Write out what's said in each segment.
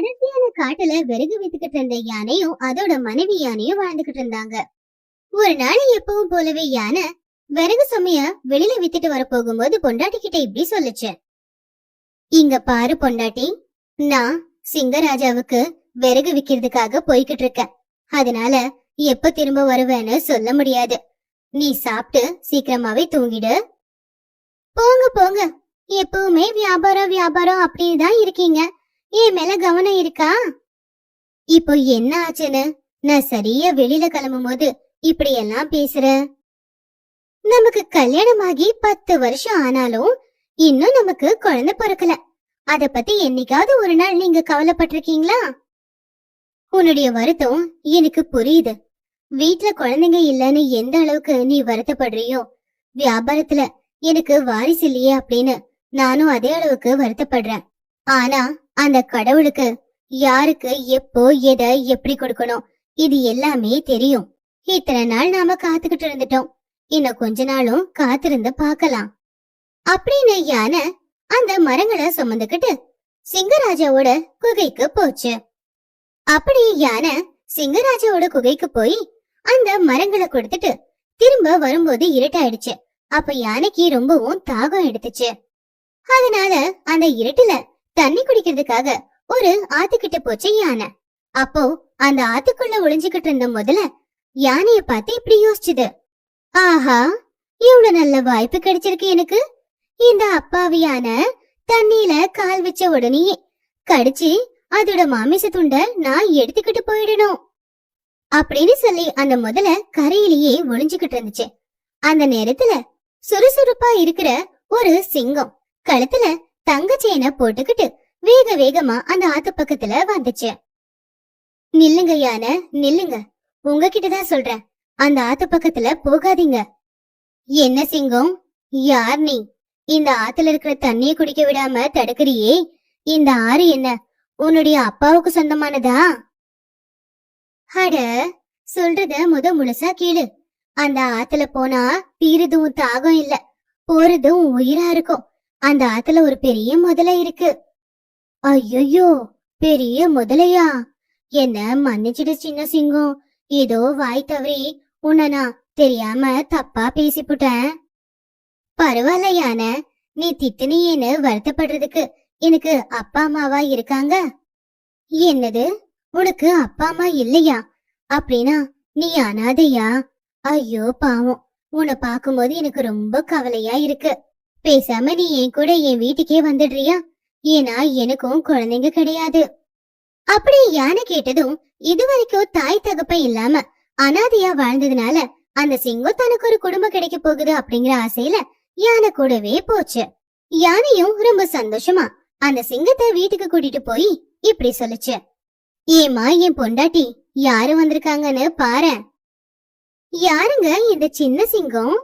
அடர்த்தியான காட்டுல விறகு வித்துக்கிட்டு இருந்த யானையும் அதோட மனைவி யானையும் வாழ்ந்துகிட்டு இருந்தாங்க. ஒரு நாள் எப்பவும் போலவே யானை விறகு சுமைய வெளியில வித்துட்டு வர போகும்போது பொண்டாட்டி கிட்ட இப்படி சொல்லுச்சு. இங்க பாரு பொண்டாட்டி நான் சிங்கராஜாவுக்கு விறகு விக்கிறதுக்காக போய்கிட்டு இருக்கேன். அதனால எப்ப திரும்ப வருவேன்னு சொல்ல முடியாது. நீ சாப்பிட்டு சீக்கிரமாவே தூங்கிடு. போங்க போங்க. எப்பவுமே வியாபாரம் வியாபாரம் அப்படின்னு தான் இருக்கீங்க. என் மேல கவனம் இருக்கா? இப்போ என்ன ஆச்சுன்னு நான் சரியா வெளியில கிளம்பும் போது இப்படி எல்லாம் பேசுற? நமக்கு கல்யாணமாகி பத்து வருஷம் ஆனாலும் இன்னும் நமக்கு குழந்தை பிறக்கல. அத பத்தி என்னைக்காவது ஒரு நாள் நீங்க கவலைப்பட்டிருக்கீங்களா? உன்னுடைய வருத்தம் எனக்கு புரியுது. வீட்டுல குழந்தைங்க இல்லன்னு எந்த அளவுக்கு நீ வருத்தப்படுறியோ வியாபாரத்துல எனக்கு வாரிசு இல்லையே அப்படின்னு நானும் அதே அளவுக்கு வருத்தப்படுறேன். ஆனா அந்த கடவுளுக்கு யாருக்கு எப்போ எதை எப்படி கொடுக்கணும்? இது எல்லாமே தெரியும். இத்தனை நாள் நாம காத்துக்கிட்டு இருந்துட்டோம். இன்னும் கொஞ்ச நாளும் காத்திருந்து பார்க்கலாம். அப்படின்னு யானை அந்த மரங்களை சுமந்துக்கிட்டு சிங்கராஜாவோட குகைக்கு போச்சு. அப்படி யானை சிங்கராஜாவோட குகைக்கு போய் அந்த மரங்களை கொடுத்துட்டு திரும்ப வரும்போது இருட்டாயிடுச்சு. அப்ப யானைக்கு ரொம்பவும் தாகம் எடுத்துச்சு. அதனால அந்த இருட்டுல தண்ணி குடிக்கிறதுக்காக ஒரு ஆத்துக்கிட்ட போச்சு யானை. அப்போ அந்த ஆத்துக்குள்ள ஒளிஞ்சுக்கிட்டு இருந்த முதல்ல யானைய பார்த்து இப்படி யோசிச்சுது. ஆஹா இவ்வளவு நல்ல வாய்ப்பு கிடைச்சிருக்கு எனக்கு. இந்த அப்பாவியான தண்ணியில கால் வச்ச உடனே கடிச்சு அதோட மாமிச துண்டை நான் எடுத்துக்கிட்டு போயிடணும். அப்படின்னு சொல்லி அந்த முதல்ல கரையிலேயே ஒளிஞ்சுக்கிட்டு இருந்துச்சு. அந்த நேரத்துல சுறுசுறுப்பா இருக்கிற ஒரு சிங்கம் கழுத்துல தங்க செயினை போட்டுக்கிட்டு வேக வேகமா அந்த ஆத்து பக்கத்துல வந்துச்சு. நில்லுங்க யான நில்லுங்க. உங்ககிட்டதான் சொல்றேன். அந்த ஆத்து பக்கத்துல போகாதீங்க. என்ன சிங்கம்? யார் நீ? இந்த ஆத்துல இருக்கிற தண்ணிய குடிக்க விடாம தடுக்கிறியே? இந்த ஆறு என்ன? உன்னுடைய அப்பாவுக்கு சொந்தமானதா? அட சொல்றத முத முழுசா கேளு. அந்த ஆத்துல போனா பீருதும் தாகம் இல்ல. போறதும் உயிரா இருக்கும். அந்த ஆத்துல ஒரு பெரிய முதலை இருக்கு. ஐயோ பெரிய முதலையா? என்ன மன்னிச்சிடு சின்ன சிங்கம். ஏதோ வாய் தவறி உன்னை நான் தெரியாம தப்பா பேசிப்புட்டேன். பரவாயில்ல யானை நீ திட்டுனியேன்னு வருத்தப்படுறதுக்கு எனக்கு அப்பா அம்மாவா இருக்காங்க? என்னது? உனக்கு அப்பா அம்மா இல்லையா? அப்படின்னா நீ அனாதையா? ஐயோ பாவம். உன்னை பார்க்கும்போது எனக்கு ரொம்ப கவலையா இருக்கு. பேசாம நீ என் கூட என் வீட்டுக்கே வந்துடுறியா? ஏன்னா எனக்கும் குழந்தைங்க கிடையாது. அப்படி யானை கேட்டதும் இதுவரைக்கும் தாய் தகப்ப இல்லாம அனாதையா வாழ்ந்ததுனால அந்த சிங்கம் தனக்கு ஒரு குடும்பம் கிடைக்க போகுது அப்படிங்கிற ஆசையில யானை கூடவே போச்சு. யானையும் ரொம்ப சந்தோஷமா அந்த சிங்கத்தை வீட்டுக்கு கூட்டிட்டு போய் இப்படி சொல்லுச்சு. ஏமா என் பொண்டாட்டி யாரு வந்திருக்காங்கன்னு பாரு யாருங்க இந்த சின்ன சிங்கம்?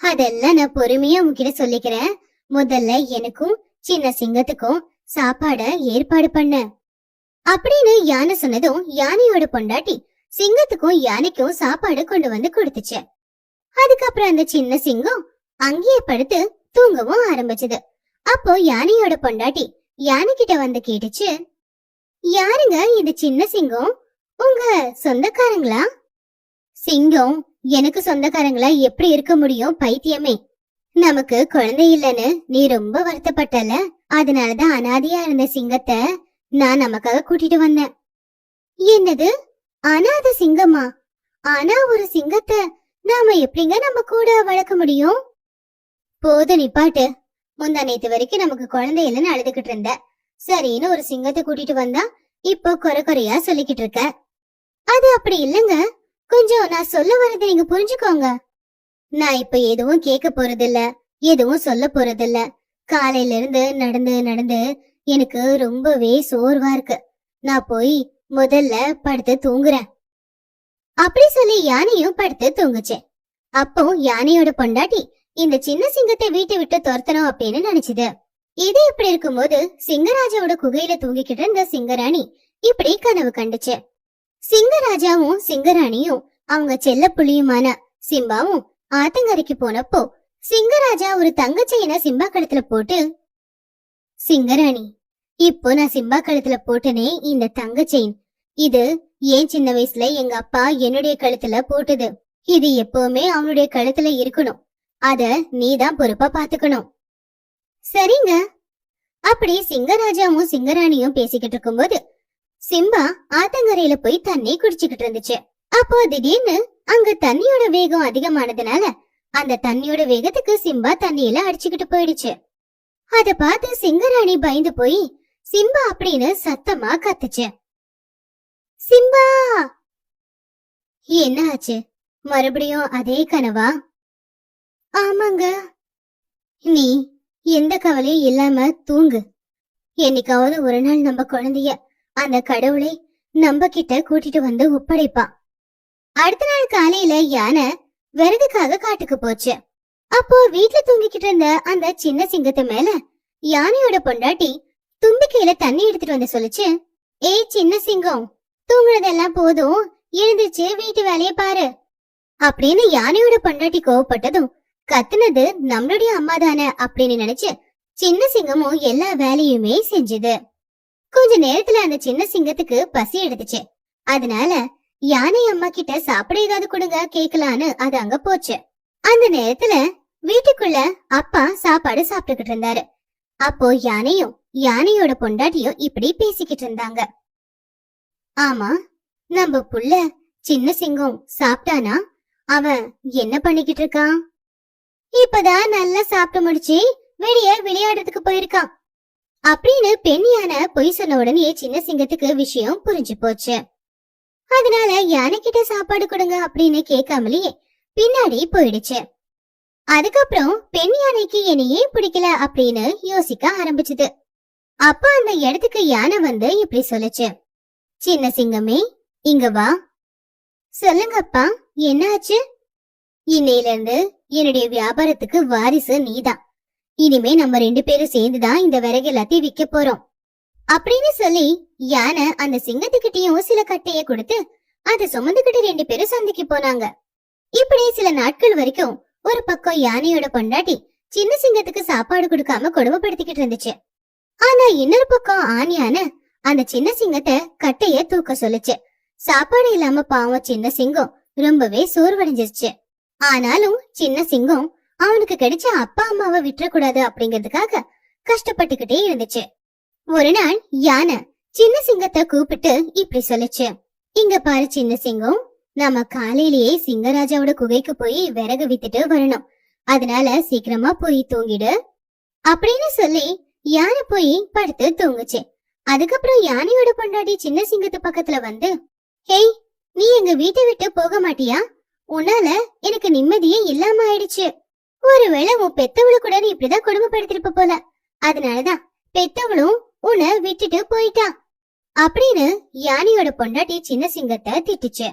அதெல்லாம் நான் பொறுமையா உங்ககிட்ட சொல்லிக்கிறேன். முதல்ல எனக்கும் சின்ன சிங்கத்துக்கும் சாப்பாட ஏற்பாடு பண்ண. அப்படின்னு யானை சொன்னதும் யானையோட பொண்டாட்டி சிங்கத்துக்கும் யானைக்கும் சாப்பாடு கொண்டு வந்து கொடுத்துச்சு. அதுக்கப்புறம் அந்த சின்ன சிங்கம் அங்கேயே படுத்து தூங்கவும் ஆரம்பிச்சது. அப்போ யானையோட பொண்டாட்டி யானை கிட்ட வந்து கேட்டுச்சு யாருங்க இந்த சின்ன சிங்கம்? உங்க சொந்தக்காரங்களா? சிங்கம் எனக்கு சொந்தக்காரங்களா எப்படி இருக்க முடியும் பைத்தியமே. நமக்கு குழந்தை இல்லைன்னு நீ ரொம்ப வருத்தப்பட்டல? அதனாலதான் அனாதையா இருந்த சிங்கத்தை நான் நமக்காக கூட்டிட்டு வந்தேன். என்னது? அனாத சிங்கமா? ஆனா ஒரு சிங்கத்தை நாம எப்படிங்க நம்ம கூட வளர்க்க முடியும்? போது நிப்பாட்டு முந்தா நேத்து வரைக்கும் நமக்கு குழந்தை இல்லைன்னு அழுதுகிட்டு இருந்த. சரின்னு ஒரு சிங்கத்தை கூட்டிட்டு வந்தா இப்போ குறை குறையா சொல்லிக்கிட்டு இருக்க. அது அப்படி இல்லைங்க. கொஞ்சம் நான் சொல்ல வரதை நீங்க புரிஞ்சுக்கோங்க. நான் இப்ப எதுவும் கேட்க போறதில்ல எதுவும் சொல்ல போறதில்ல. காலையில இருந்து நடந்து நடந்து எனக்கு ரொம்பவே சோர்வா இருக்கு. நான் போய் முதல்ல படுத்து தூங்குறேன். அப்படி சொல்லி யானையும் படுத்து தூங்குச்சேன் அப்போ யானையோட பொண்டாட்டி இந்த சின்ன சிங்கத்தை வீட்டை விட்டு துரத்தணும் அப்படின்னு நினைச்சது. இது இப்படி இருக்கும்போது சிங்கராஜாவோட குகையில தூங்கிக்கிட்டு இருந்த சிங்கராணி இப்படி கனவு கண்டுச்சு. சிங்கராஜாவும் சிங்கராணியும் அவங்க செல்ல புள்ளியுமான சிம்பாவும் ஆத்தங்கரைக்கு போனப்போ சிங்கராஜா ஒரு தங்க செயினை சிம்பா கழுத்துல போட்டு சிங்கராணி இப்போ நான் சிம்பா கழுத்துல போட்டனே இந்த தங்க செயின் இது ஏன் சின்ன வயசுல எங்க அப்பா என்னுடைய கழுத்துல போட்டது? இது எப்பவுமே அவனுடைய கழுத்துல இருக்கணும். அத நீதான் பொறுப்பா பாத்துக்கணும். சரிங்க. அப்படி சிங்கராஜாவும் சிங்கராணியும் பேசிக்கிட்டு இருக்கும்போது சிம்பா ஆத்தங்கரையில போய் தண்ணி குடிச்சுக்கிட்டு இருந்துச்சு. அப்போ திடீர்னு அங்க தண்ணியோட வேகம் அதிகமானதுனால அந்த தண்ணியோட வேகத்துக்கு சிம்பா தண்ணியில அடிச்சுக்கிட்டு போயிடுச்சு. அத பார்த்து சிங்கராணி பயந்து போய் சிம்பா அப்படின்னு சத்தமா கத்துச்சு. சிம்பா! என்ன ஆச்சு? மறுபடியும் அதே கனவா? ஆமாங்க. நீ எந்த கவலையும் இல்லாம தூங்கு. என்னைக்காவது ஒரு நாள் நம்ம குழந்தைய அந்த கடவுளை நம்ம கிட்ட கூட்டிட்டு வந்து ஒப்படைப்பான் அடுத்த நாள் காலையில யானை விறகுக்காக காட்டுக்கு போச்சு. அப்போ வீட்டுல தூங்கிக்கிட்டு இருந்த அந்த சின்ன சிங்கத்து மேல யானையோட பொண்டாட்டி தும்பிக்கையில தண்ணி எடுத்துட்டு வந்து சொல்லுச்சு ஏய் சின்ன சிங்கம் தூங்குனதெல்லாம் போதும் எழுந்துச்சு வீட்டு வேலைய பாரு அப்படின்னு யானையோட பொண்டாட்டி கோவப்பட்டதும் கத்துனது நம்மளுடைய அம்மா தானே அப்படின்னு நினைச்சு சின்ன சிங்கமும் எல்லா வேலையுமே செஞ்சது. கொஞ்ச நேரத்துல அந்த சின்ன சிங்கத்துக்கு பசி எடுத்துச்சு. அதனால யானை அம்மா கிட்ட சாப்பிட ஏதாவது கொடுங்க கேக்கலான்னு அது அங்க போச்சு. அந்த நேரத்துல வீட்டுக்குள்ள அப்பா சாப்பாடு சாப்பிட்டுக்கிட்டு இருந்தாரு. அப்போ யானையும் யானையோட பொண்டாட்டியும் இப்படி பேசிக்கிட்டு இருந்தாங்க. ஆமா நம்ம புள்ள சின்ன சிங்கம் சாப்பிட்டானா? அவன் என்ன பண்ணிக்கிட்டு இருக்கான்? இப்பதான் நல்லா சாப்பிட்டு முடிச்சு வெளியே விளையாடுறதுக்கு போயிருக்கான். அப்படின்னு பெண் யானை பொய் சொன்ன உடனே சின்ன சிங்கத்துக்கு விஷயம் புரிஞ்சு போச்சு. அதனால யானை கிட்ட சாப்பாடு கொடுங்க அப்படின்னு கேட்காமலேயே பின்னாடி போயிடுச்சு. அதுக்கப்புறம் பெண் யானைக்கு என்னை ஏன் பிடிக்கல அப்படின்னு யோசிக்க ஆரம்பிச்சது. அப்ப அந்த இடத்துக்கு யானை வந்து இப்படி சொல்லுச்சு. சின்ன சிங்கமே இங்க வா. சொல்லுங்கப்பா என்னாச்சு? இன்னையில இருந்து என்னுடைய வியாபாரத்துக்கு வாரிசு நீதான். இனிமே நம்ம ரெண்டு பேரும் சேர்ந்துதான் இந்த விறகு எல்லாத்தையும் விக்க போறோம். அப்படின்னு சொல்லி யானை அந்த சிங்கத்துக்கிட்டயும் சில கட்டைய கொடுத்து அதை சுமந்துகிட்டு ரெண்டு பேரும் சந்திக்கு போனாங்க. இப்படி சில நாட்கள் வரைக்கும் ஒரு பக்கம் யானையோட பொண்டாட்டி சின்ன சிங்கத்துக்கு சாப்பாடு கொடுக்காம கொடுமைப்படுத்திக்கிட்டு இருந்துச்சு. ஆனா இன்னொரு பக்கம் ஆண் யானை அந்த சின்ன சிங்கத்தை கட்டைய தூக்க சொல்லுச்சு. சாப்பாடு இல்லாம பாவம் சின்ன சிங்கம் ரொம்பவே சோர்வடைஞ்சிருச்சு. ஆனாலும் சின்ன சிங்கம் அவனுக்கு கிடைச்ச அப்பா அம்மாவை விட்டுறக்கூடாது அப்படிங்கிறதுக்காக கஷ்டப்பட்டுக்கிட்டே இருந்துச்சு. ஒரு நாள் யானை சின்ன சிங்கத்தை கூப்பிட்டு இப்படி சொல்லுச்சு. இங்க பாரு சின்ன சிங்கம் நாம காலையிலேயே சிங்கராஜாவோட குகைக்கு போய் விறகு வித்துட்டு வரணும். அதனால சீக்கிரமா போய் தூங்கிடு அப்படின்னு சொல்லி யானை போய் படுத்து தூங்குச்சு. அதுக்கப்புறம் யானையோட பொண்டாட்டி சின்ன சிங்கத்து பக்கத்துல வந்து ஹேய் நீ எங்க வீட்டை விட்டு போக மாட்டியா? உன்னால எனக்கு நிம்மதியே இல்லாம ஆயிடுச்சு. ஒருவேளை உன் பெத்தவளு கூட நீ இப்படிதான் கொடுமைப்படுத்திருப்ப போல. அதனாலதான் பெத்தவளும் உன்னை விட்டுட்டு போயிட்டா. அப்படின்னு யானையோட பொண்டாட்டி சின்ன சிங்கத்தை திட்டுச்சு.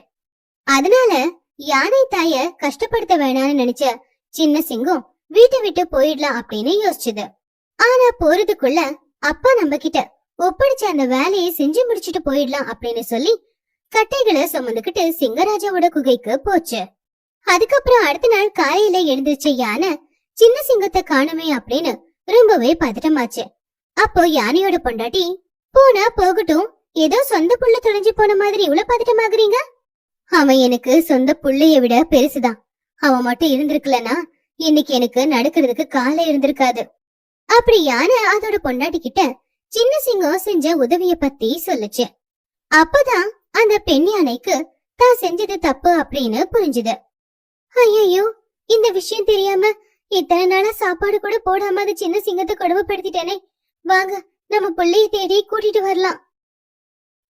அதனால யானை தாய கஷ்டப்படுத்த வேணாம்னு நினைச்ச சின்ன சிங்கம் வீட்டை விட்டு போயிடலாம் அப்படின்னு யோசிச்சுது. ஆனா போறதுக்குள்ள அப்பா நம்ம கிட்ட ஒப்படைச்ச அந்த வேலையை செஞ்சு முடிச்சிட்டு போயிடலாம் அப்படின்னு சொல்லி கட்டைகளை சுமந்துகிட்டு சிங்கராஜாவோட குகைக்கு போச்சு. அதுக்கப்புறம் அடுத்த நாள் காலையில எழுந்திருச்ச யானை சின்ன சிங்கத்தை காணுமே அப்படின்னு ரொம்பவே பதட்டமாச்சு. அப்போ யானையோட பொண்டாட்டி போனா போகட்டும் ஏதோ சொந்த புள்ள தொலைஞ்சு போன மாதிரி இவ்வளவு பதட்டமாகறீங்க? அவன் எனக்கு சொந்த புள்ளைய விட பெருசுதான். அவன் மட்டும் இருந்திருக்கலனா இன்னைக்கு எனக்கு நடக்கிறதுக்கு காலை இருந்திருக்காது. அப்படி யானை அதோட பொண்டாட்டி கிட்ட சின்ன சிங்கம் செஞ்ச உதவிய பத்தி சொல்லுச்சு. அப்பதான் அந்த பெண் யானைக்கு தான் செஞ்சது தப்பு அப்படின்னு புரிஞ்சுது. ஐயோ இந்த விஷயம் தெரியாம இத்தனை நாளா சாப்பாடு கூட போடாம அது சின்ன சிங்கத்தை கொடுமைப்படுத்திட்டேனே. வாங்க நம்ம பிள்ளைய தேடி கூட்டிட்டு வரலாம்.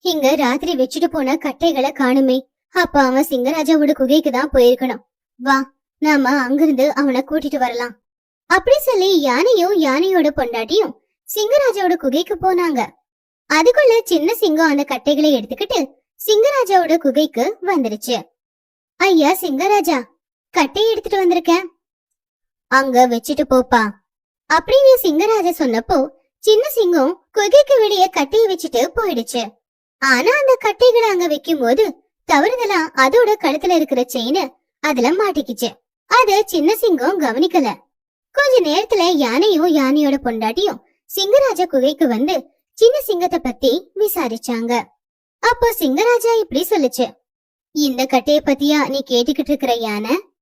இங்க ராத்திரி வச்சுட்டு போன கட்டைகளை காணுமே. அப்ப அவன் சிங்கராஜாவோட குகைக்கு தான் போயிருக்கணும். வா நாம அங்கிருந்து அவனை கூட்டிட்டு வரலாம். அப்படி சொல்லி யானையும் யானையோட பொண்டாட்டியும் சிங்கராஜாவோட குகைக்கு போனாங்க. அதுக்குள்ள சின்ன சிங்கம் அந்த கட்டைகளை எடுத்துக்கிட்டு சிங்கராஜாவோட குகைக்கு வந்துருச்சு. ஐயா சிங்கராஜா கட்டையை எடுத்துட்டு வந்திருக்கேன். அங்க வச்சுட்டு போப்பா. அப்படின்னு சிங்கராஜ சொன்னப்போ சின்ன சிங்கம் குகைக்கு வெளியே கட்டையை வச்சுட்டு போயிடுச்சு. ஆனா அந்த கட்டைகளை அங்க வைக்கும் போது தவறுதலா அதோட கழுத்துல இருக்கிற செயின் அதுல மாட்டிக்கிச்சு. அத சின்ன சிங்கம் கவனிக்கல. கொஞ்ச நேரத்துல யானையும் யானையோட பொண்டாட்டியும் சிங்கராஜா குகைக்கு வந்து சின்ன சிங்கத்தை பத்தி விசாரிச்சாங்க. அப்போ சிங்கராஜா இப்படி சொல்லுச்சு. இந்த கட்டைய பத்தியா நீ கேட்டுக்கிட்டு இருக்கிற யானை?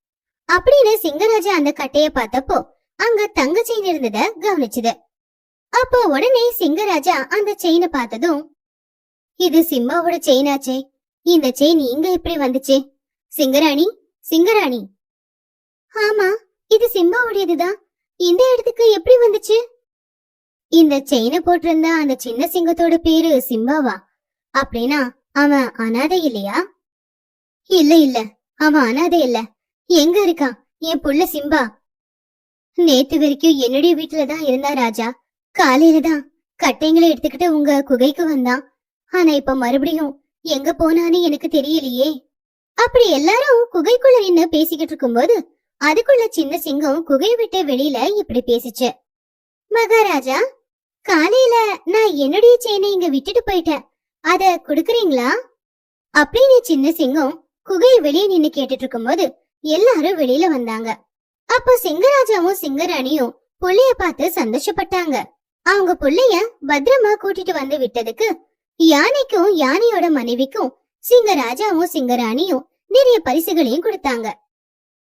அப்படின்னு சிங்கராஜா அந்த கட்டைய பார்த்தப்போ அங்க தங்க செயின் இருந்தத கவனிச்சுது. அப்போ உடனே சிங்கராஜா அந்த செயினை பார்த்ததும் இது சிம்மாவோட செயினாச்சே இந்த செயின் இங்க எப்படி வந்துச்சு? சிங்கராணி சிங்கராணி. ஆமா இது சிம்பாவுடையதுதான் இந்த இடத்துக்கு எப்படி வந்துச்சு? இந்த செயினை போட்டிருந்த அந்த சின்ன சிங்கத்தோட பேரு சிம்பாவா அப்படின்னா அவன் அனாதை இல்லையா? இல்ல இல்ல. அவன் அனாதை இல்ல. எங்க இருக்கான் என் புள்ள சிம்பா. நேத்து வரைக்கும் என்னுடைய வீட்டுல தான் இருந்தா ராஜா. காலையில தான் கட்டைங்களை எடுத்துக்கிட்டு உங்க குகைக்கு வந்தான். ஆனா இப்ப மறுபடியும் எங்க போனான்னு எனக்கு தெரியலையே. அப்படி எல்லாரும் குகைக்குள்ள நின்னு பேசிக்கிட்டு இருக்கும்போது அதுக்குள்ள சின்ன சிங்கம் குகையை விட்டு வெளியில இப்படி பேசிச்சு. மகாராஜா காலையில நான் என்னுடைய செயினை இங்க விட்டுட்டு போயிட்டேன். அத குடுக்கறீங்களா? அப்படின்னு சின்ன சிங்கம் குகை வெளியே நின்னு கேட்டுட்டு இருக்கும்போது எல்லாரும் வெளியில வந்தாங்க. அப்போ சிங்கராஜாவும் சிங்கராணியும் புள்ளைய பார்த்து சந்தோஷப்பட்டாங்க. அவங்க புள்ளைய பத்திரமா கூட்டிட்டு வந்து விட்டதுக்கு யானைக்கும் யானையோட மனைவிக்கும் சிங்கராஜாவும் சிங்கராணியும் நிறைய பரிசுகளையும் கொடுத்தாங்க.